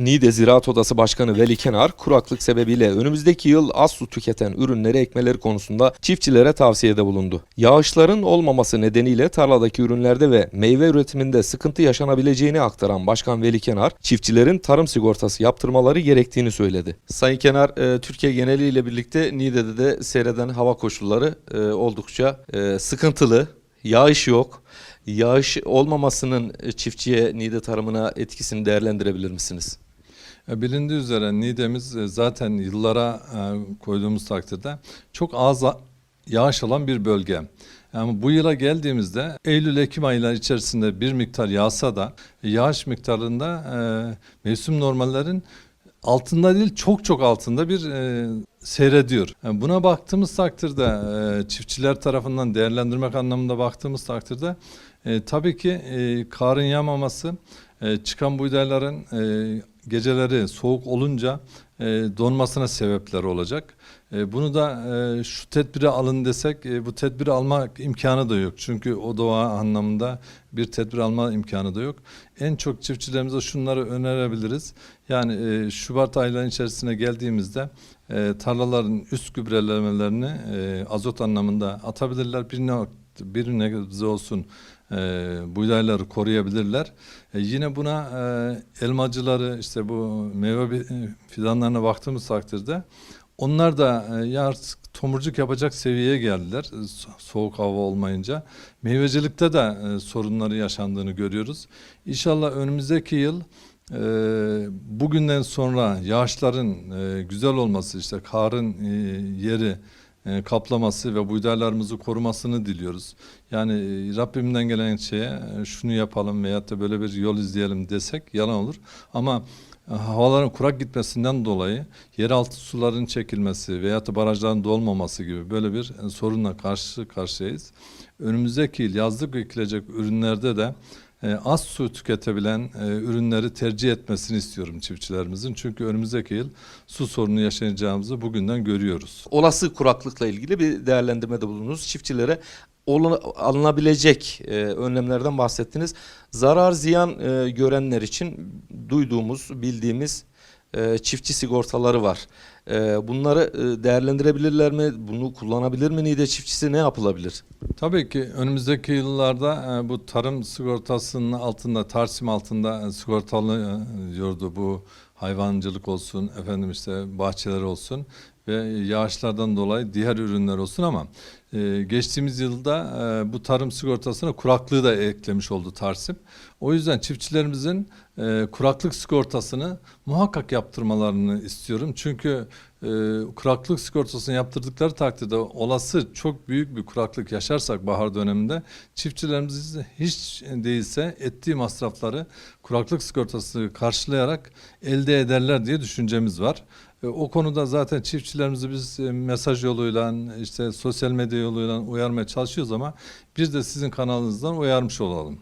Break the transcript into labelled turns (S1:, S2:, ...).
S1: Niğde Ziraat Odası Başkanı Veli Kenar, kuraklık sebebiyle önümüzdeki yıl az su tüketen ürünleri ekmeleri konusunda çiftçilere tavsiyede bulundu. Yağışların olmaması nedeniyle tarladaki ürünlerde ve meyve üretiminde sıkıntı yaşanabileceğini aktaran Başkan Veli Kenar, çiftçilerin tarım sigortası yaptırmaları gerektiğini söyledi. Sayın Kenar, e, Türkiye geneliyle birlikte Niğde'de de seyreden hava koşulları e, oldukça e, sıkıntılı. Yağış yok. Yağış olmamasının çiftçiye Niğde tarımına etkisini değerlendirebilir misiniz?
S2: E, Bilindiği üzere Niğde'miz e, zaten yıllara e, koyduğumuz takdirde çok az yağış alan bir bölge. Yani bu yıla geldiğimizde Eylül-Ekim ayları içerisinde bir miktar yağsa da yağış miktarında mevsim normallerin altında değil çok çok altında bir e, seyrediyor. Yani buna baktığımız takdirde çiftçiler tarafından değerlendirmek anlamında baktığımız takdirde e, tabii ki e, karın yağmaması e, çıkan buğdayların e, geceleri soğuk olunca e, donmasına sebepler olacak. E, bunu da e, şu tedbiri alın desek e, bu tedbiri alma imkanı da yok. Çünkü o doğa anlamında bir tedbir alma imkanı da yok. En çok çiftçilerimize şunları önerebiliriz. Yani e, Şubat aylarının içerisine geldiğimizde e, tarlaların üst gübrelemelerini e, azot anlamında atabilirler. Bir, ne, bir nebze olsun e, buğdayları koruyabilirler. E, yine buna e, elmacıları işte bu meyve e, fidanlarına baktığımız takdirde onlar da e, artık tomurcuk yapacak seviyeye geldiler e, so- soğuk hava olmayınca. Meyvecilikte de e, sorunları yaşandığını görüyoruz. İnşallah önümüzdeki yıl e, bugünden sonra yağışların e, güzel olması işte karın e, yeri e, kaplaması ve buğdaylarımızı korumasını diliyoruz. Yani e, Rabbimden gelen şeye e, şunu yapalım veyahut da böyle bir yol izleyelim desek yalan olur. Ama havaların kurak gitmesinden dolayı yeraltı suların çekilmesi veyahut da barajların dolmaması gibi böyle bir e, sorunla karşı karşıyayız. Önümüzdeki yıl yazlık ekilecek ürünlerde de e, az su tüketebilen e, ürünleri tercih etmesini istiyorum çiftçilerimizin. Çünkü önümüzdeki yıl su sorunu yaşayacağımızı bugünden görüyoruz.
S1: Olası kuraklıkla ilgili bir değerlendirmede bulundunuz. Çiftçilere alınabilecek e, önlemlerden bahsettiniz. Zarar ziyan görenler için duyduğumuz, bildiğimiz çiftçi sigortaları var. Bunları değerlendirebilirler mi? Bunu kullanabilir mi Niğde çiftçisi? Ne yapılabilir?
S2: Tabii ki önümüzdeki yıllarda e, bu tarım sigortasının altında, Tarsim altında e, sigortalı e, diyordu bu hayvancılık olsun, efendim işte bahçeler olsun ve yağışlardan dolayı diğer ürünler olsun ama e, geçtiğimiz yılda e, bu tarım sigortasına kuraklığı da eklemiş oldu Tarsim. O yüzden çiftçilerimizin e, kuraklık sigortasını muhakkak yaptırmalarını istiyorum. Çünkü e, kuraklık sigortasını yaptırdıkları takdirde olası çok büyük bir kuraklık yaşarsak bahar döneminde çiftçilerimiz hiç değilse ettiği masrafları kuraklık sigortası karşılayarak elde ederler diye düşüncemiz var. E, O konuda zaten çiftçilerimizi biz e, mesaj yoluyla işte sosyal medya yoluyla uyarmaya çalışıyoruz ama biz de sizin kanalınızdan uyarmış olalım.